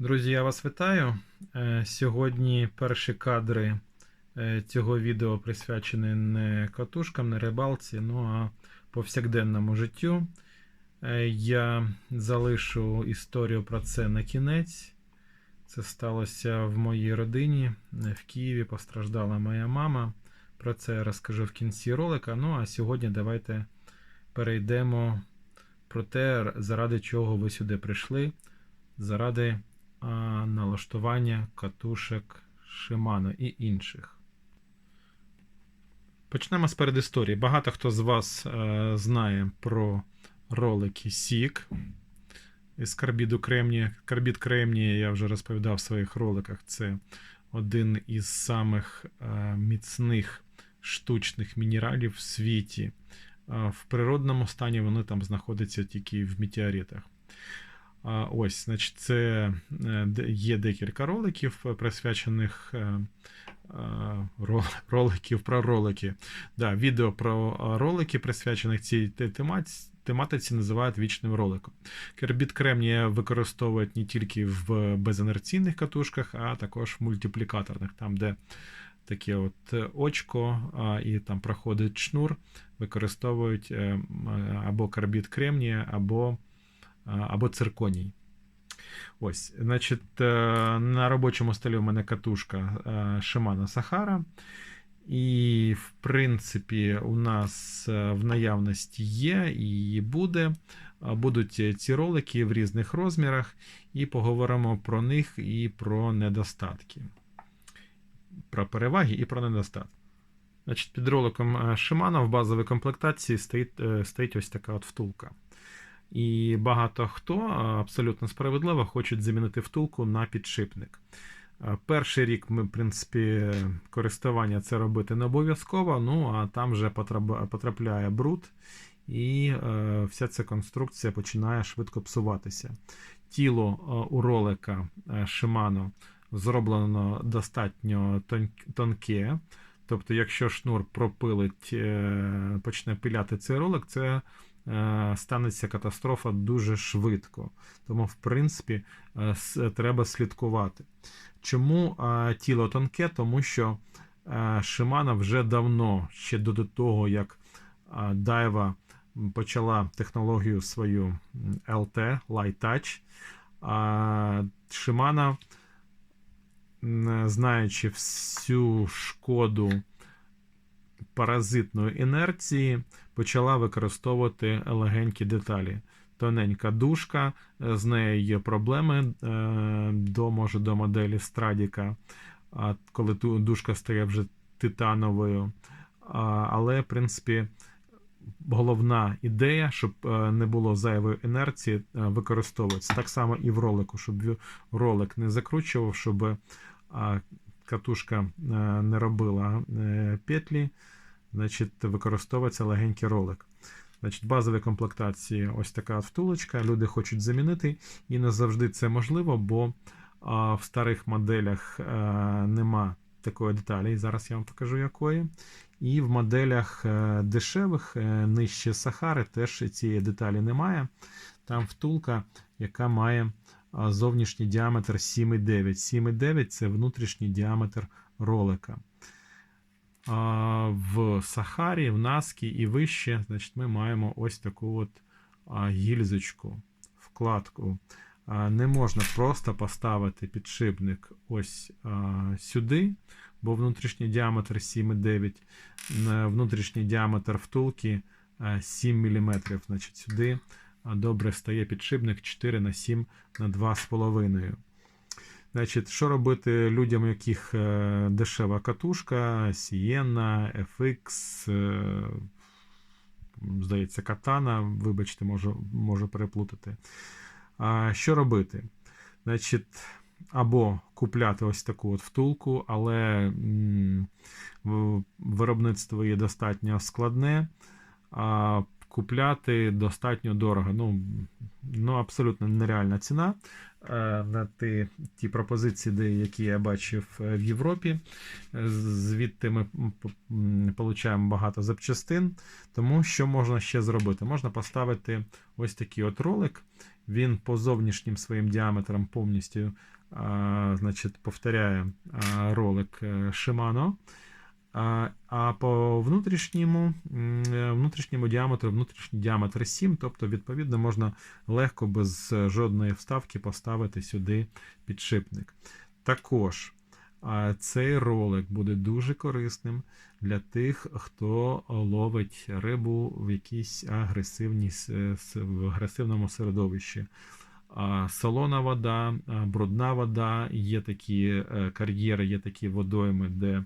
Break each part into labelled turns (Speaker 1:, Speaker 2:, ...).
Speaker 1: Друзі, я вас вітаю. Е, Сьогодні перші кадри е, цього відео присвячені не катушкам, не рибалці, ну а повсякденному життю. Е, Я залишу історію про це на кінець. Це сталося в моїй родині. В Києві постраждала моя мама. Про це я розкажу в кінці ролика. Ну а сьогодні давайте перейдемо про те, заради чого ви сюди прийшли. Заради налаштування катушек Shimano і інших. Почнемо з передісторії. Багато хто з вас е, знає про ролики SIG із карбіду кремнія. Карбід кремнія я вже розповідав в своїх роликах. Це один із самих е, міцних штучних мінералів в світі. В природному стані вони там знаходяться тільки в метеоритах. Ось, значить, це е, є декілька роликів, е, присвячених е, ро- роликів про ролики. Да, відео про ролики, присвячених цій те- темаці, тематиці, називають вічним роликом. Кербіт кремнія використовують не тільки в безінерційних катушках, а також в мультиплікаторних, там, де таке от очко і там проходить шнур, використовують або карбід кремнія, або або цирконій. Ось, значить, е, на робочому столі у мене катушка е, Shimano Sahara. І, в принципі, у нас е, в наявності є і буде. Будуть ці ролики в різних розмірах, і поговоримо про них і про недостатки. Про переваги і про недостатки. Значить, під роликом е, Shimano в базовій комплектації стоїть, е, стоїть ось така от втулка. І багато хто абсолютно справедливо хочуть замінити втулку на підшипник. Перший рік ми, в принципі, користування це робити не обов'язково, ну а там вже потрапляє бруд, і е, вся ця конструкція починає швидко псуватися. Тіло е, у ролика е, Shimano зроблено достатньо тонке. Тобто, якщо шнур пропилить, е, почне пиляти цей ролик, це е, станеться катастрофа дуже швидко. Тому, в принципі, е, треба слідкувати. Чому е, тіло тонке? Тому що е, Shimano вже давно, ще до того, як е, Daiwa почала технологію свою LT, Light Touch, а Shimano, м, знаючи всю шкоду паразитної інерції, почала використовувати легенькі деталі. Тоненька дужка, е, з нею є проблеми е, до, може, до моделі Страдіка, коли дужка стає вже титановою. Але, в принципі, головна ідея, щоб е, не було зайвої інерції, використовується. Так само і в ролику, щоб ролик не закручував, щоб катушка е, не робила е, петлі, значить, використовується легенький ролик. Значить, базові комплектації ось така втулочка. Люди хочуть замінити, і не завжди це можливо, бо в старих моделях а, нема такої деталі. Зараз я вам покажу якої. І в моделях е, дешевих, е, нижче Сахари, теж цієї деталі немає. Там втулка, яка має зовнішній діаметр 7,9. 7,9 це внутрішній діаметр ролика. В Сахарі, в Наскі і вище, значить, ми маємо ось таку от гільзочку, вкладку. Не можна просто поставити підшипник ось сюди, бо внутрішній діаметр 7,9, внутрішній діаметр втулки 7 мм. Значить, сюди добре стає підшипник 4 на 7 на 2,5. Значить, що робити людям, у яких е, дешева катушка, Sienna, FX, е, здається, Katana, вибачте, можу, можу переплутати. А, що робити? Значить, або купляти ось таку от втулку, але виробництво є достатньо складне, а купляти достатньо дорого. Ну, ну абсолютно нереальна ціна е, на ті, ті пропозиції, які я бачив е, в Європі. Е, Звідти ми получаємо багато запчастин. Тому що можна ще зробити? Можна поставити ось такий от ролик. Він по зовнішнім своїм діаметрам повністю а, значить, повторяє а, ролик Shimano. А, по внутрішньому, е, внутрішньому діаметру, внутрішній діаметр 7, тобто, відповідно, можна легко без е, жодної вставки поставити сюди підшипник. Також цей ролик буде дуже корисним для тих, хто ловить рибу в якійсь агресивній, с- в агресивному середовищі. Солона вода, брудна вода, є такі е, кар'єри, є такі водойми, де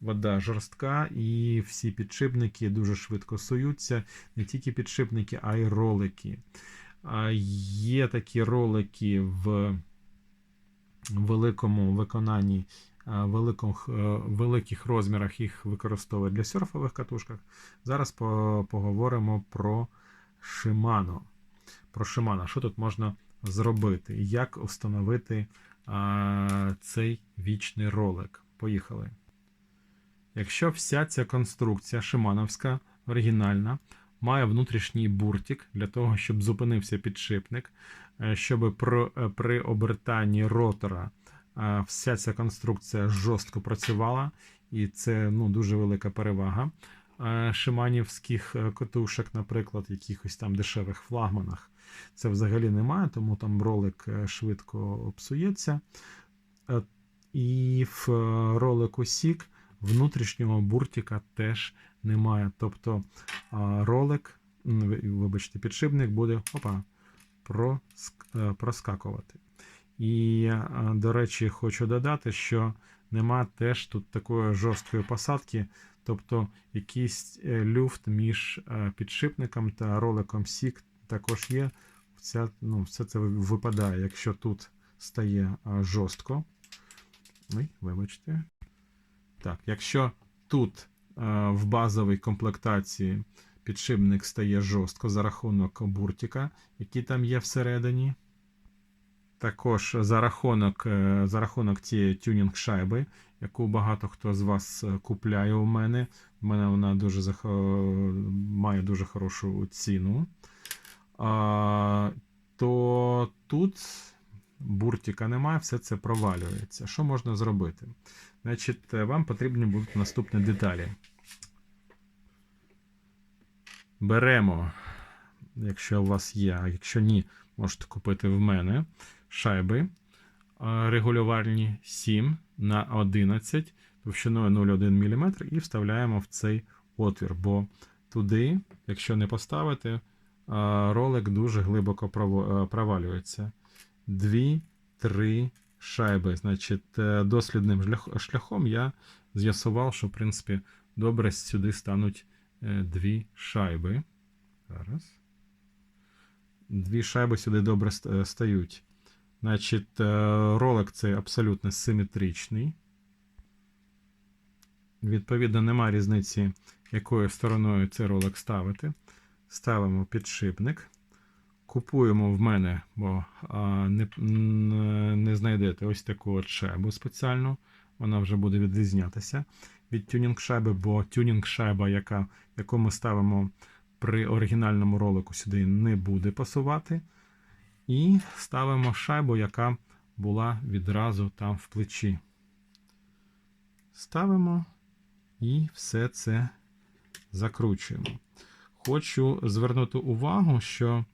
Speaker 1: вода жорстка, і всі підшипники дуже швидко суються. Не тільки підшипники, а й ролики. Є такі ролики в великому виконанні, великих, е, великих розмірах їх використовують для серфових катушках. Зараз по- поговоримо про Shimano. Про Shimano. Що тут можна зробити? Як встановити а, цей вічний ролик? Поїхали. Якщо вся ця конструкція шимановська, оригінальна, має внутрішній буртик для того, щоб зупинився підшипник, е, щоб е, при обертанні ротора е, вся ця конструкція жорстко працювала, і це ну, дуже велика перевага шиманівських котушок, наприклад, якихось там дешевих флагманах. Це взагалі немає, тому там ролик швидко псується. І в ролику Сік внутрішнього буртика теж немає. Тобто ролик, вибачте, підшипник буде опа, е, проскакувати. І, е, до речі, хочу додати, що нема теж тут такої жорсткої посадки, тобто якийсь е, люфт між підшипником та роликом Сік також є. Вся, ну, все це випадає, якщо тут стає жорстко. Ой, вибачте. Так, якщо тут е, в базовій комплектації підшипник стає жорстко за рахунок буртика, який там є всередині. Також за рахунок, е, за рахунок цієї тюнінг шайби, яку багато хто з вас е, купляє у мене. У мене вона дуже захо- має дуже хорошу ціну. А, то тут буртика немає, все це провалюється. Що можна зробити? Значить, е, вам потрібні будуть наступні деталі. Беремо, якщо у вас є, а якщо ні, можете купити в мене шайби е, регулювальні 7 на 11 товщиною 0,1 мм, і вставляємо в цей отвір. Бо туди, якщо не поставити, е, ролик дуже глибоко провалюється. 2, 3, шайби. Значить, е, дослідним шляхом я з'ясував, що, в принципі, добре сюди стануть е, дві шайби. Зараз. Дві шайби сюди добре е, стають. Значить, ролик цей абсолютно симетричний. Відповідно, нема різниці, якою стороною цей ролик ставити. Ставимо підшипник. Купуємо в мене, бо а, не, не знайдете ось таку от шайбу спеціальну. Вона вже буде відрізнятися від тюнінг шайби, бо тюнінг шайба, яка, яку ми ставимо при оригінальному ролику, сюди не буде пасувати. І ставимо шайбу, яка була відразу там в плечі. Ставимо і все це закручуємо. Хочу звернути увагу, що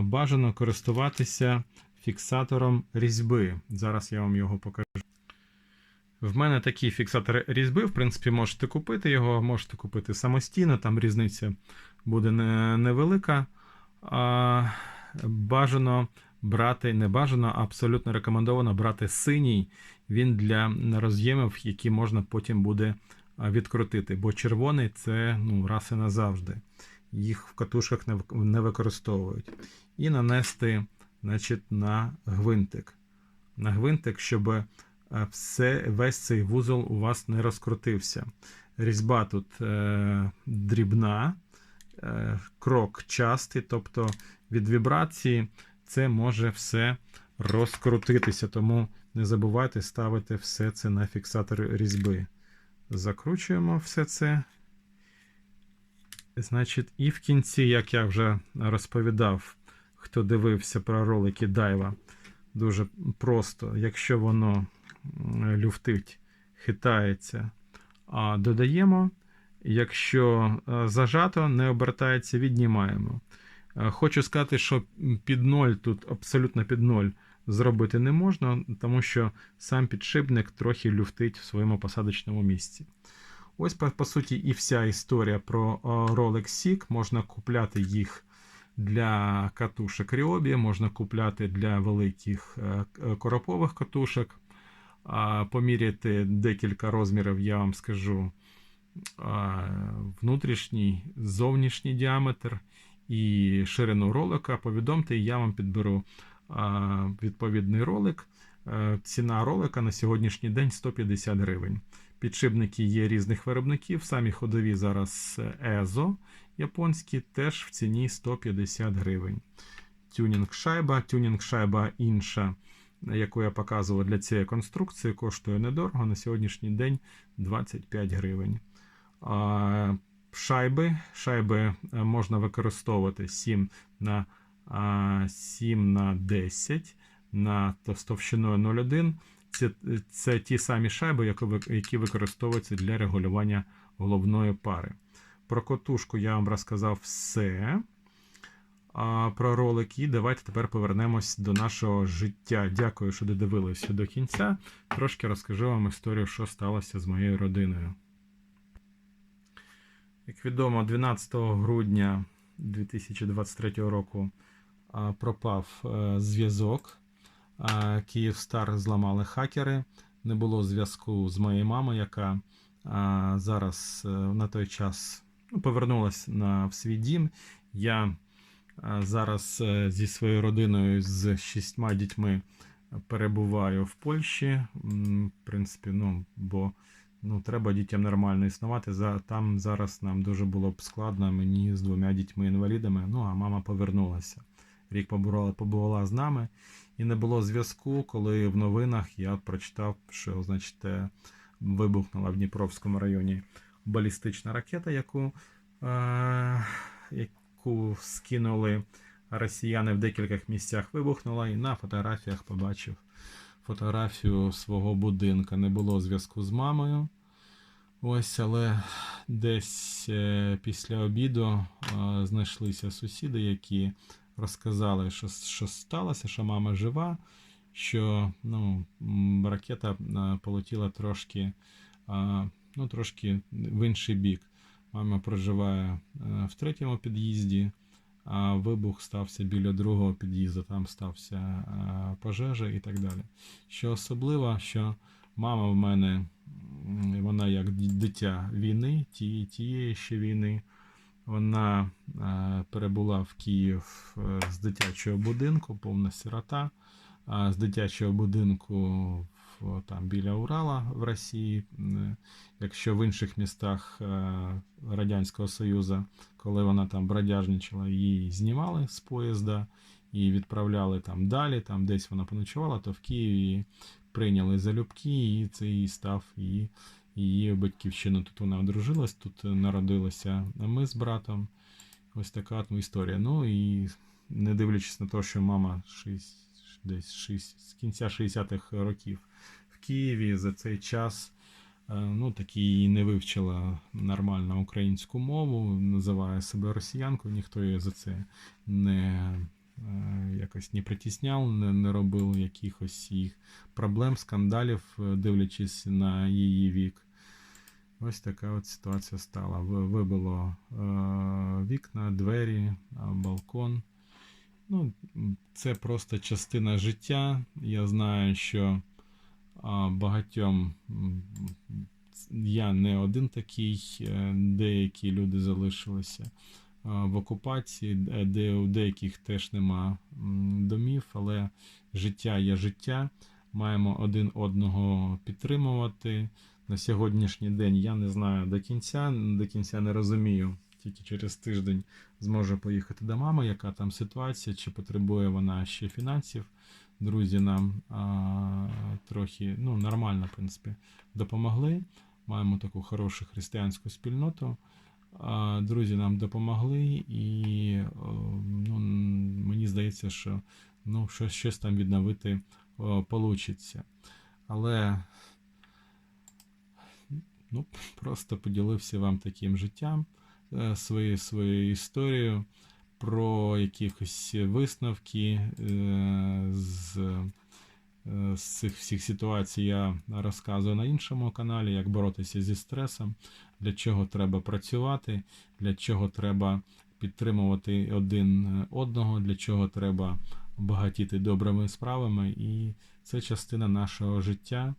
Speaker 1: бажано користуватися фіксатором різьби. Зараз я вам його покажу. В мене такий фіксатор різьби, в принципі, можете купити його, можете купити самостійно, там різниця буде невелика. А, бажано брати, не бажано, а абсолютно рекомендовано брати синій. Він для роз'ємів, які можна потім буде відкрутити. Бо червоний це ну, раз і назавжди. Їх в катушках не, використовують. І нанести значить, на гвинтик. На гвинтик, щоб е, все, весь цей вузол у вас не розкрутився. Різьба тут е, дрібна, е, крок частий, тобто від вібрації це може все розкрутитися. Тому не забувайте ставити все це на фіксатор різьби. Закручуємо все це. Значить, і в кінці, як я вже розповідав, хто дивився про ролики Дайва. Дуже просто, якщо воно люфтить, хитається, а додаємо. Якщо е, зажато, не обертається, віднімаємо. Е, Хочу сказати, що під ноль тут абсолютно під ноль зробити не можна, тому що сам підшипник трохи люфтить в своєму посадочному місці. Ось, по, суті, і вся історія про е, Rolex Sig. Можна купляти їх для катушок Ryobi, можна купляти для великих е, коропових катушок. Поміряти декілька розмірів, я вам скажу внутрішній, зовнішній діаметр і ширину ролика. Повідомте, я вам підберу відповідний ролик. Е, Ціна ролика на сьогоднішній день 150 гривень. Підшипники є різних виробників. Самі ходові зараз EZO японські теж в ціні 150 гривень. Тюнінг шайба, тюнінг шайба інша, яку я показував для цієї конструкції, коштує недорого. На сьогоднішній день 25 гривень. Шайби, шайби е, можна використовувати 7 на, 7 на 10 на то- товщиною 0,1. Це, це ті самі шайби, які, використовуються для регулювання головної пари. Про котушку я вам розказав все. А про ролик і давайте тепер повернемось до нашого життя. Дякую, що додивилися до кінця. Трошки розкажу вам історію, що сталося з моєю родиною. Як відомо, 12 грудня 2023 року пропав е, зв'язок. Київстар зламали хакери. Не було зв'язку з моєю мамою, яка зараз е, на той час ну, повернулася на в свій дім. Я зараз е, зі своєю родиною з шістьма дітьми перебуваю в Польщі. В принципі, ну, бо ну, треба дітям нормально існувати. Там зараз нам дуже було б складно мені з двома дітьми-інвалідами. Ну, а мама повернулася. Рік побувала, побувала з нами, і не було зв'язку, коли в новинах я прочитав, що значить, е, вибухнула в Дніпровському районі балістична ракета, яку, е, яку скинули росіяни в декількох місцях вибухнула, і на фотографіях побачив фотографію свого будинка. Не було зв'язку з мамою. Ось, але десь е, після обіду е, знайшлися сусіди, які розказали, що, що сталося, що мама жива, що ну, ракета е, полетіла трошки, е, ну, трошки в інший бік. Мама проживає е, в третьому під'їзді, а вибух стався біля другого під'їзду, там стався пожежа і так далі. Що особливо, що мама в мене, вона як дитя війни, ті, тієї ще війни, вона е, перебула в Київ е, з дитячого будинку, повна сирота, з дитячого будинку там, біля Урала в Росії. Е, Якщо в інших містах Радянського Союзу, коли вона там бродяжничала, її знімали з поїзда і відправляли там далі, там десь вона поночувала, то в Києві її прийняли залюбки, і це її став її, її батьківщина. Тут вона одружилась, тут народилися ми з братом. Ось така історія. Ну і не дивлячись на те, що мама шість, десь шість, з кінця 60-х років в Києві за цей час е, ну, так і не вивчила нормально українську мову, називає себе росіянкою, ніхто її за це не е, якось не притісняв, не, не робив якихось їх проблем, скандалів, е, дивлячись на її вік. Ось така от ситуація стала. Вибило е, вікна, двері, е, балкон. Ну, це просто частина життя. Я знаю, що а, багатьом я не один такий, е, деякі люди залишилися в окупації, де у деяких теж нема домів, але життя є життя. Маємо один одного підтримувати. На сьогоднішній день я не знаю до кінця, до кінця не розумію. Тільки через тиждень зможу поїхати до мами, яка там ситуація, чи потребує вона ще фінансів. Друзі нам а, трохи ну, нормально, в принципі, допомогли. Маємо таку хорошу християнську спільноту. А, Друзі нам допомогли, і ну, мені здається, що ну, щось, щось там відновити вийде. Але ну, просто поділився вам таким життям, е, своєю своєю історією про якісь висновки е, з, е, з цих всіх ситуацій я розказую на іншому каналі, як боротися зі стресом, для чого треба працювати, для чого треба підтримувати один одного, для чого треба багатіти добрими справами. І це частина нашого життя.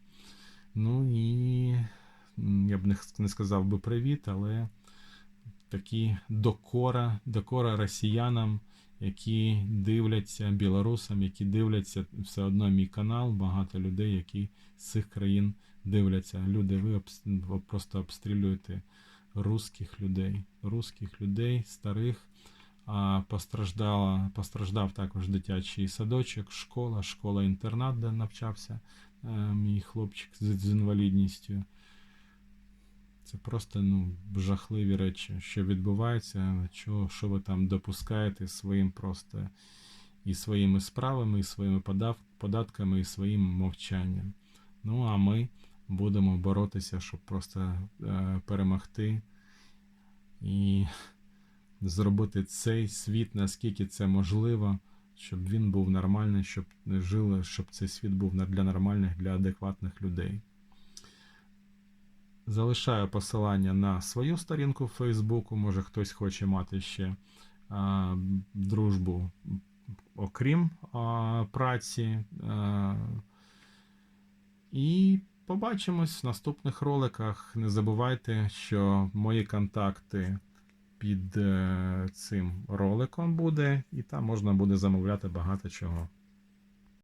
Speaker 1: Ну і я б не сказав би привіт, але такі докора, докора росіянам, які дивляться білорусам, які дивляться все одно мій канал, багато людей, які з цих країн дивляться. Люди, ви просто обстрілюєте русських людей, русських людей, старих. А постраждала, постраждав також дитячий садочок, школа, школа-інтернат, де навчався е, мій хлопчик з інвалідністю. Це просто ну, жахливі речі, що відбувається, що, що ви там допускаєте своїм просто і своїми справами, і своїми податками, і своїм мовчанням. Ну а ми будемо боротися, щоб просто е, перемогти і зробити цей світ, наскільки це можливо, щоб він був нормальний, щоб жили, щоб цей світ був для нормальних, для адекватних людей. Залишаю посилання на свою сторінку в Фейсбуку. Може хтось хоче мати ще а, дружбу, окрім а, праці. А, і побачимось в наступних роликах. Не забувайте, що мої контакти під е, цим роликом буде, і там можна буде замовляти багато чого.